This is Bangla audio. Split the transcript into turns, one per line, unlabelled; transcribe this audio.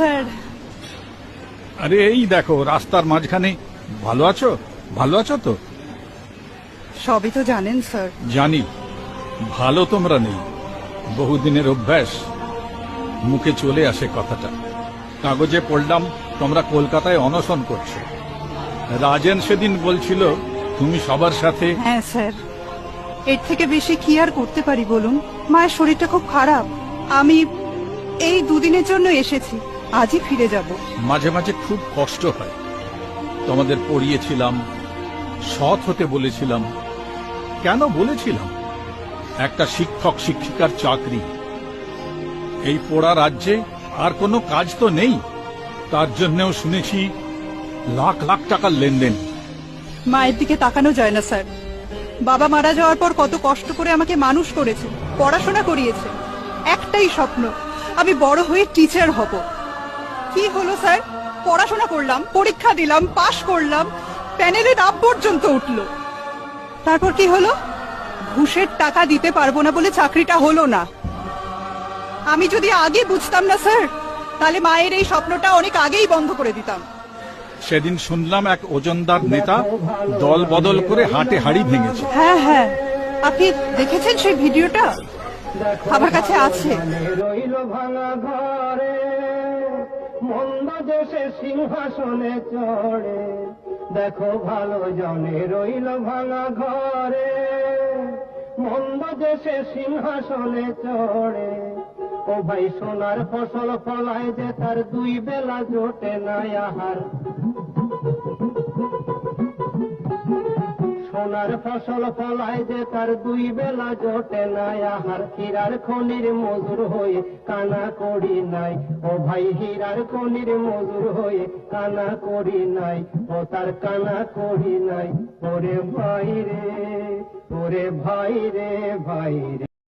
স্যার।
আরে এই দেখো রাস্তার মাঝখানে। ভালো আছো? ভালো আছো তো?
সবই তো জানেন স্যার।
জানি। ভালো তোমরা নেই। বহুদিনের অভ্যাস। মুখে চলে আসে কথাটা। কাগজে পড়লাম তোমরা কলকাতায় অনশন করছ। রাজেন সেদিন বলছিল তুমি সবার সাথে
হ্যাঁ স্যার। এর থেকে বেশি কি আর করতে পারি বলুন? মায়ের শরীরটা খুব খারাপ। আমি এই দুদিনের জন্য এসেছি। আজই ফিরে যাব।
মাঝে মাঝে খুব কষ্ট হয়। তোমাদের পড়িয়েছিলাম সৎ হতে বলেছিলাম। কেন বলেছিলাম? একটা শিক্ষক শিক্ষিকার চাকরি। এই পোড়া রাজ্যে আর কোনো কাজ তো নেই। তার জন্যও শুনেছি লাখ লাখ টাকার লেনদেন।
মায়ের দিকে তাকানো যায় না স্যার। বাবা মারা যাওয়ার পর কত কষ্ট করে আমাকে মানুষ করেছে পড়াশোনা করিয়েছে। একটাই স্বপ্ন আমি বড় হয়ে টিচার হব। কি হলো স্যার? পড়াশোনা করলাম পরীক্ষা দিলাম পাশ করলাম প্যানেলে নাম পর্যন্ত উঠল। তারপর কি হলো? ঘুষের টাকা দিতে পারব না বলে চাকরিটা হলো না। আমি যদি আগে বুঝতাম না স্যার তাহলে মায়ের এই স্বপ্নটা অনেক আগেই বন্ধ করে দিতাম।
সেদিন শুনলাম এক ওজনদার নেতা দল বদল করে হাটে হাড়ি ভেঙেছে।
হ্যাঁ হ্যাঁ। আপনি দেখেছেন সেই ভিডিওটা? আমার কাছে আছে।
দেশে সিংহাসনে চড়ে। দেখো ভালো জনে রইল ভাঙা ঘরে। মন্দ দেশে সিংহাসনে চড়ে। ও ভাই, সোনার ফসল ফলায় যে তার দুই বেলা জোটে নাই আহার। সোনার ফসল ফলায় যে তার দুই বেলা জোটে নাই, আহার হীরার খনির মজুর হয়ে কানা করি নাই। ও ভাই হীরার খনির মজুর হয়ে কানা করি নাই, ও তার কানা করি নাই। ওরে ভাই রে, ওরে ভাই রে ভাই রে।